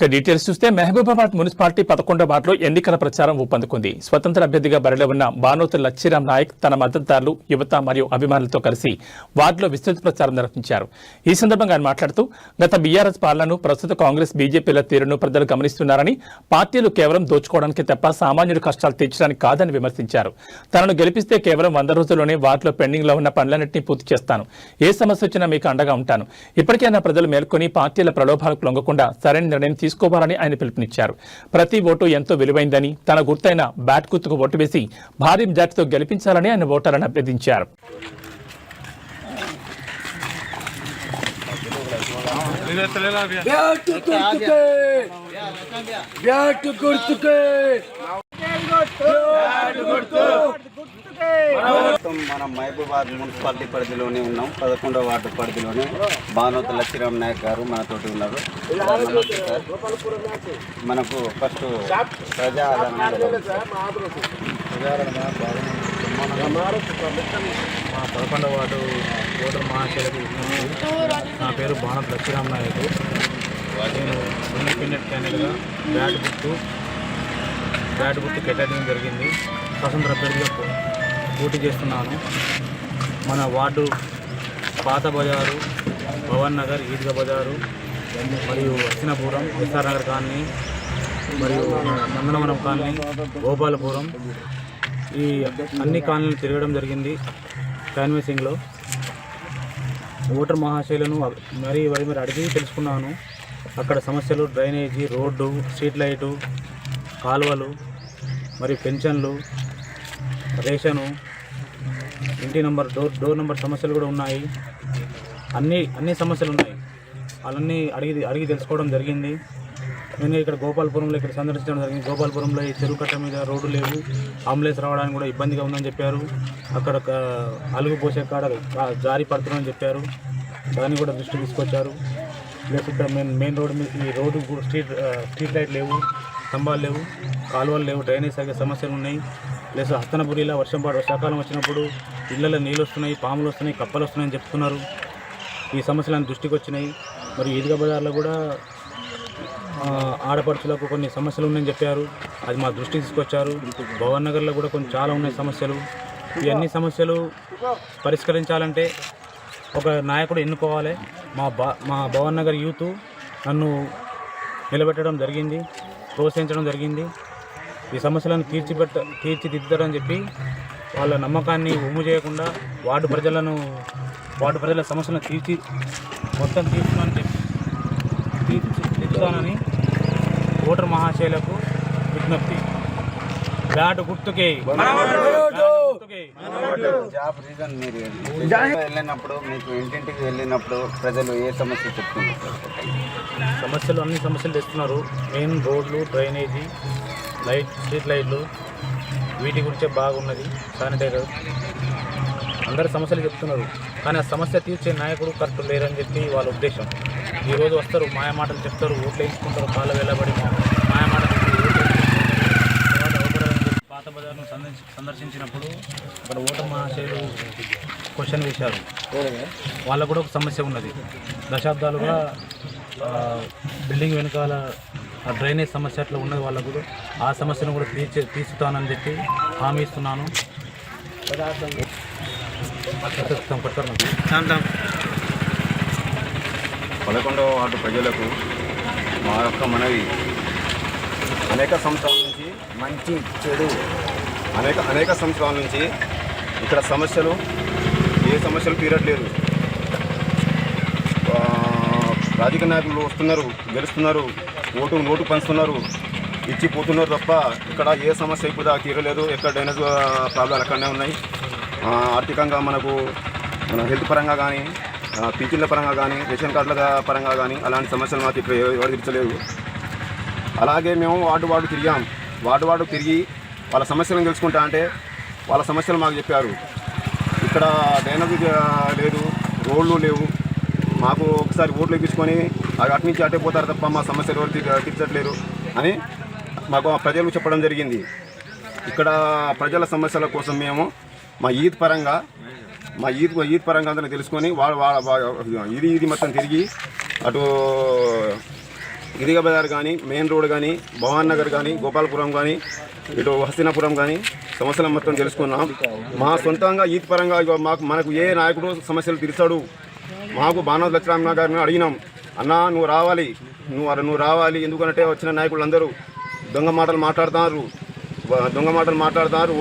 ఇక డీటెయిల్స్ చూస్తే మహబూబాబాద్ మున్సిపాలిటీ పదకొండో వార్డులో ఎన్నికల ప్రచారం ఊపందుకుంది. స్వతంత్ర అభ్యర్థిగా బరిలో ఉన్న బానోతుల లచ్చిరామ్ నాయక్ తన మద్దతుదారులు యువత మరియు అభిమానులతో కలిసి వార్డులో విస్తృత ప్రచారం నిర్వహించారు. ఈ సందర్భంగా ఆయన మాట్లాడుతూ గత బీఆర్ఎస్ పాలనను ప్రస్తుత కాంగ్రెస్ బీజేపీల తీరును ప్రజలు గమనిస్తున్నారని పార్టీలు కేవలం దోచుకోవడానికి తప్ప సామాన్యుడి కష్టాలు తీర్చడానికి కాదని విమర్శించారు. తనను గెలిపిస్తే కేవలం వంద రోజుల్లోనే వార్డులో పెండింగ్లో ఉన్న పనులన్నింటినీ పూర్తి చేస్తాను. ఏ సమస్య వచ్చినా మీకు అండగా ఉంటాను. ఇప్పటికైనా ప్రజలు మేల్కొని పార్టీల ప్రలోభాలకు లొంగకుండా సరైన నిర్ణయం తీసుకోవాలని ఆయన పిలుపునిచ్చారు. ప్రతి ఓటు ఎంతో విలువైందని తన గుర్తైన బ్యాట్ గుర్తుకు ఓటు వేసి భారీ మెజార్టీతో గెలిపించాలని ఆయన ఓటర్లను అభ్యర్థించారు. మనం మహబూబాద్ మున్సిపాలిటీ పరిధిలోనే ఉన్నాం పదకొండవ వార్డు పరిధిలోనే. భానుత లక్ష్మీరామ్ నాయక్ గారు మనతోటి ఉన్నారు. మనకు ఫస్ట్ ప్రజాదరణ మా పదకొండవ వార్డు ఓటర్ మహాశైలకు నా పేరు భానుత లక్ష్మీరామ్ నాయక్. నేను ఇండిపెండెంట్ క్యాండిడేట్గా బ్యాట్ గుర్తు బ్యాట్ గుర్తు కేటాయించడం జరిగింది. స్వతంత్ర అభ్యర్థిగా పోటీ చేస్తున్నాను. మన వార్డు పాత బజారు భవన్ నగర్ ఈద్గా బజారు మరియు హస్తినాపురం ఎస్ఆర్ నగర్ కాలనీ మరియు నందనవనం కాలనీ గోపాలపురం. ఈ అన్ని కాలనీలు తిరగడం జరిగింది కన్వీసింగ్లో ఓటర్ మహాశైలను మరీ వారి మరి అడిగి తెలుసుకున్నాను. అక్కడ సమస్యలు డ్రైనేజీ రోడ్డు స్ట్రీట్ లైటు కాలువలు మరి పెన్షన్లు రేషను ఇంటి నెంబర్ డోర్ డోర్ నెంబర్ సమస్యలు కూడా ఉన్నాయి. అన్ని అన్ని సమస్యలు ఉన్నాయి వాళ్ళన్నీ అడిగి అడిగి తెలుసుకోవడం జరిగింది. నేను ఇక్కడ గోపాలపురంలో ఇక్కడ సందర్శించడం జరిగింది. గోపాలపురంలో ఈ చెరువు కట్ట మీద రోడ్డు లేవు. అంబులెన్స్ రావడానికి కూడా ఇబ్బందిగా ఉందని చెప్పారు. అక్కడ అలుగు పోసే కాడ జారి పడుతుందని చెప్పారు. దాన్ని కూడా దృష్టి తీసుకొచ్చారు. ప్లస్ ఇక్కడ మెయిన్ మెయిన్ రోడ్డు మీద ఈ రోడ్డు కూడా స్ట్రీట్ స్ట్రీట్ లైట్ లేవు స్తంభాలు లేవు కాలువలు లేవు డ్రైనేజ్ సరిగ్గా సమస్యలు ఉన్నాయి. ప్లస్ హస్తనపురిలా వర్షం పడ వర్షాకాలం వచ్చినప్పుడు ఇళ్ళలో నీళ్ళు వస్తున్నాయి పాములు వస్తున్నాయి కప్పలు వస్తున్నాయని చెప్తున్నారు. ఈ సమస్యలను దృష్టికి వచ్చినాయి మరి ఈద్గా బజార్లో కూడా ఆడపడుచులకు కొన్ని సమస్యలు ఉన్నాయని చెప్పారు. అది మా దృష్టికి తీసుకొచ్చారు. భవన్ నగర్లో కూడా కొన్ని చాలా ఉన్నాయి సమస్యలు. ఇవన్నీ సమస్యలు పరిష్కరించాలంటే ఒక నాయకుడు ఎన్నుకోవాలి. మా బా మా భవన్ నగర్ యూత్ నన్ను నిలబెట్టడం జరిగింది ప్రోత్సహించడం జరిగింది. ఈ సమస్యలను తీర్చిపెట్ట తీర్చిదిద్దరని చెప్పి వాళ్ళ నమ్మకాన్ని ఉమ్ము చేయకుండా వార్డు ప్రజలను వార్డు ప్రజల సమస్యలను తీర్చి మొత్తం తీర్చుమని చెప్పి తీర్చిదిద్దుతానని ఓటర్ మహాశైలకు విజ్ఞప్తి. బ్యాట్ గుర్తుకే. జాబ్ రీజన్ మీరు వెళ్ళినప్పుడు మీకు ఇంటింటికి వెళ్ళినప్పుడు ప్రజలు ఏ సమస్య చెప్తున్నారు? సమస్యలు అన్ని సమస్యలు తెస్తున్నారు. మెయిన్ రోడ్లు డ్రైనేజీ లైట్ స్ట్రీట్ లైట్లు వీటి గురించే బాగున్నది. శానిటైజర్ అందరి సమస్యలు చెప్తున్నారు. కానీ ఆ సమస్య తీర్చే నాయకుడు కరెక్ట్ లేరని చెప్పి వాళ్ళ ఉద్దేశం. ఈరోజు వస్తారు మాయమాటలు చెప్తారు ఓట్లు వేయించుకుంటారు కాళ్ళు వెళ్ళబడి మాయమాట పాత బజార్ను సందర్శి సందర్శించినప్పుడు అక్కడ ఓటర్ మహాశయులు క్వశ్చన్ వేశారు వాళ్ళకు కూడా ఒక సమస్య ఉన్నది. దశాబ్దాలుగా బిల్డింగ్ వెనకాల ఆ డ్రైనేజ్ సమస్య అట్లా ఉన్నది వాళ్ళకు కూడా. ఆ సమస్యను కూడా తీర్చే తీర్చుతానని చెప్పి హామీ ఇస్తున్నాను. పట్టుకోండి. పదకొండవ వార్డు ప్రజలకు మా యొక్క మనవి. అనేక సంవత్సరాల నుంచి మంచి చెడు. అనేక అనేక సంవత్సరాల నుంచి ఇక్కడ సమస్యలు ఏ సమస్యలు తీరట్లేదు. రాజకీయ నాయకులు వస్తున్నారు గెలుస్తున్నారు ఓటు ఓటు పంచుతున్నారు ఇచ్చి పోతున్నారు తప్ప ఇక్కడ ఏ సమస్య ఇప్పుడు తీరలేదు. ఎక్కడ డ్రైనేజ్ ప్రాబ్లాలు అక్కడనే ఉన్నాయి. ఆర్థికంగా మనకు మన హెల్త్ పరంగా కానీ పింఛన్ల పరంగా కానీ రేషన్ కార్డుల పరంగా కానీ అలాంటి సమస్యలు మాకు ఇక్కడ ఎవరు తీర్చలేదు. అలాగే మేము వార్డు వార్డు తిరిగాం. వార్డు వార్డు తిరిగి వాళ్ళ సమస్యలను తెలుసుకుంటా అంటే వాళ్ళ సమస్యలు మాకు చెప్పారు. ఇక్కడ డ్రైనేజ్ లేదు రోడ్లు లేవు. మాకు ఒకసారి ఓట్లు ఎక్కించుకొని అవి అటు నుంచి అటే పోతారు తప్ప మా సమస్యలు ఎవరు తీర్చట్లేరు అని మాకు ఆ ప్రజలు చెప్పడం జరిగింది. ఇక్కడ ప్రజల సమస్యల కోసం మేము మా ఈద్ పరంగా మా ఈద్ ఈద్ పరంగా అందరూ తెలుసుకొని వాళ్ళ వాళ్ళ ఇది ఇది మొత్తం తిరిగి అటు ఇదిగ బజార్ కానీ మెయిన్ రోడ్ కానీ భవాన్ నగర్ కానీ గోపాలపురం కానీ ఇటు హస్తినాపురం కానీ సమస్యలు మొత్తం తెలుసుకున్నాం. మా సొంతంగా ఈద్ పరంగా మాకు మనకు ఏ నాయకుడు సమస్యలు తీర్చాడు? మాకు బాణోద్ లక్ష్మణ గారిని అడిగినాం. అన్నా నువ్వు రావాలి. నువ్వు నువ్వు రావాలి. ఎందుకంటే వచ్చిన నాయకులు అందరూ దొంగ మాటలు మాట్లాడుతున్నారు దొంగ మాటలు మాట్లాడుతున్నారు